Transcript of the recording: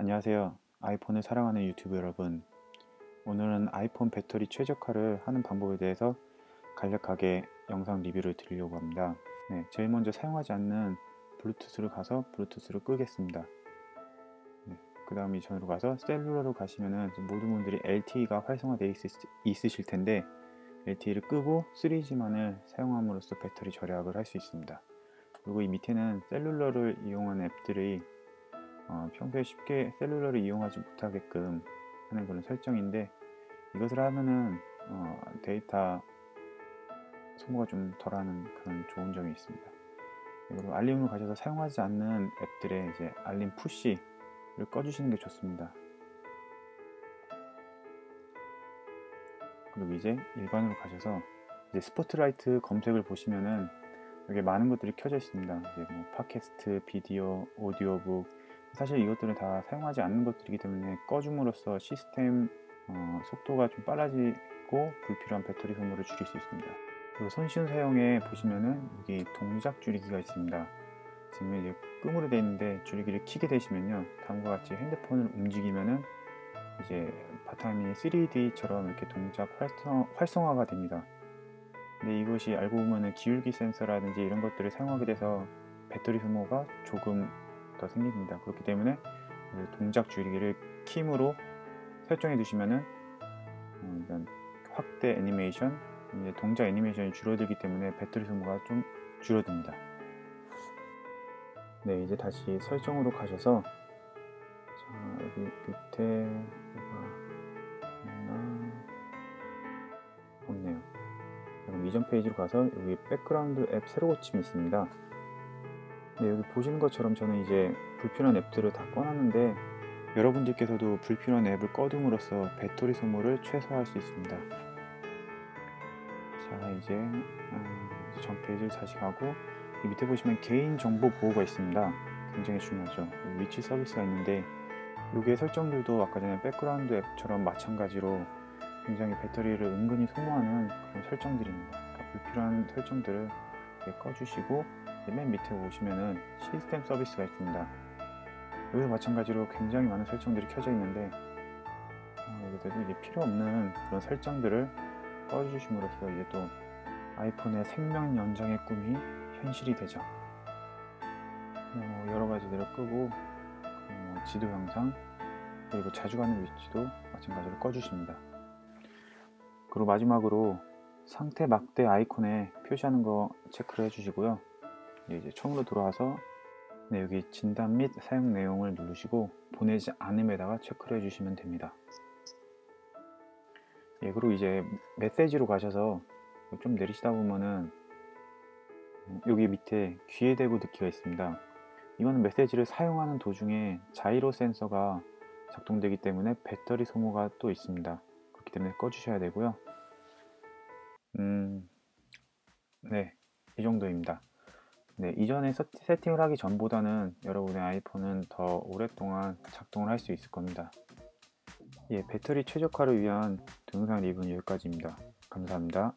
안녕하세요. 아이폰을 사랑하는 유튜브 여러분. 오늘은 아이폰 배터리 최적화를 하는 방법에 대해서 간략하게 영상 리뷰를 드리려고 합니다. 네, 제일 먼저 사용하지 않는 블루투스를 가서 블루투스를 끄겠습니다. 네, 그 다음 이 전으로 가서 셀룰러로 가시면은 모든 분들이 LTE가 활성화되어 있, 으 실 텐데 LTE를 끄고 3G만을 사용함으로써 배터리 절약을 할 수 있습니다. 그리고 이 밑에는 셀룰러를 이용한 앱들이 어, 평소에 쉽게 셀룰러를 이용하지 못하게끔 하는 그런 설정인데 이것을 하면은 어, 데이터 소모가 좀 덜하는 그런 좋은 점이 있습니다. 그리고 알림으로 가셔서 사용하지 않는 앱들의 이제 알림 푸시를 꺼주시는 게 좋습니다. 그리고 이제 일반으로 가셔서 이제 스포트라이트 검색을 보시면은 여기 많은 것들이 켜져 있습니다. 이제 뭐 팟캐스트, 비디오, 오디오북, 사실 이것들은 다 사용하지 않는 것들이기 때문에 꺼줌으로써 시스템 어, 속도가 좀 빨라지고 불필요한 배터리 소모를 줄일 수 있습니다. 그리고 손쉬운 사용에 보시면은 여기 동작 줄이기가 있습니다. 지금 이제 끔으로 되어 있는데 줄이기를 키게 되시면요 다음과 같이 핸드폰을 움직이면은 이제 바탕이 3D처럼 이렇게 동작 활성, 화가 됩니다. 근데 이것이 알고 보면은 기울기 센서라든지 이런 것들을 사용하게 돼서 배터리 소모가 조금 더 생깁니다. 그렇기 때문에 동작 줄이기를 킴으로 설정해 두시면은 어, 확대 애니메이션, 동작 애니메이션이 줄어들기 때문에 배터리 소모가 좀 줄어듭니다. 네, 이제 다시 설정으로 가셔서 자, 여기 밑에 없네요. 그럼 이전 페이지로 가서 여기 백그라운드 앱 새로 고침이 있습니다. 네, 여기 보시는 것처럼 저는 이제 불필요한 앱들을 다 꺼놨는데 여러분들께서도 불필요한 앱을 꺼둠으로써 배터리 소모를 최소화할 수 있습니다. 자 이제, 음, 전 페이지를 다시 가고 이 밑에 보시면 개인정보 보호가 있습니다. 굉장히 중요하죠. 위치 서비스가 있는데 여기에 설정들도 아까 전에 백그라운드 앱처럼 마찬가지로 굉장히 배터리를 은근히 소모하는 그런 설정들입니다. 그러니까 불필요한 설정들을 꺼주시고 맨 밑에 보시면은 시스템 서비스가 있습니다. 여기도 마찬가지로 굉장히 많은 설정들이 켜져 있는데 어, 여기서도 이제 필요 없는 그런 설정들을 꺼주심으로써 이제 또 아이폰의 생명 연장의 꿈이 현실이 되죠. 어, 여러 가지들을 끄고 어, 지도 영상 그리고 자주 가는 위치도 마찬가지로 꺼주십니다. 그리고 마지막으로 상태 막대 아이콘에 표시하는 거 체크를 해주시고요. 이제 처음으로 들어와서 네, 여기 진단 및 사용 내용을 누르시고 보내지 않음에다가 체크를 해주시면 됩니다. 예, 그리고 이제 메시지로 가셔서 좀 내리시다 보면은 여기 밑에 귀에 대고 듣기가 있습니다. 이거는 메시지를 사용하는 도중에 자이로 센서가 작동되기 때문에 배터리 소모가 또 있습니다. 그렇기 때문에 꺼주셔야 되고요. 음, 네, 이 정도입니다. 네, 이전에 세팅을 하기 전보다는 여러분의 아이폰은 더 오랫동안 작동을 할 수 있을 겁니다. 예, 배터리 최적화를 위한 동영상 리뷰는 여기까지입니다. 감사합니다.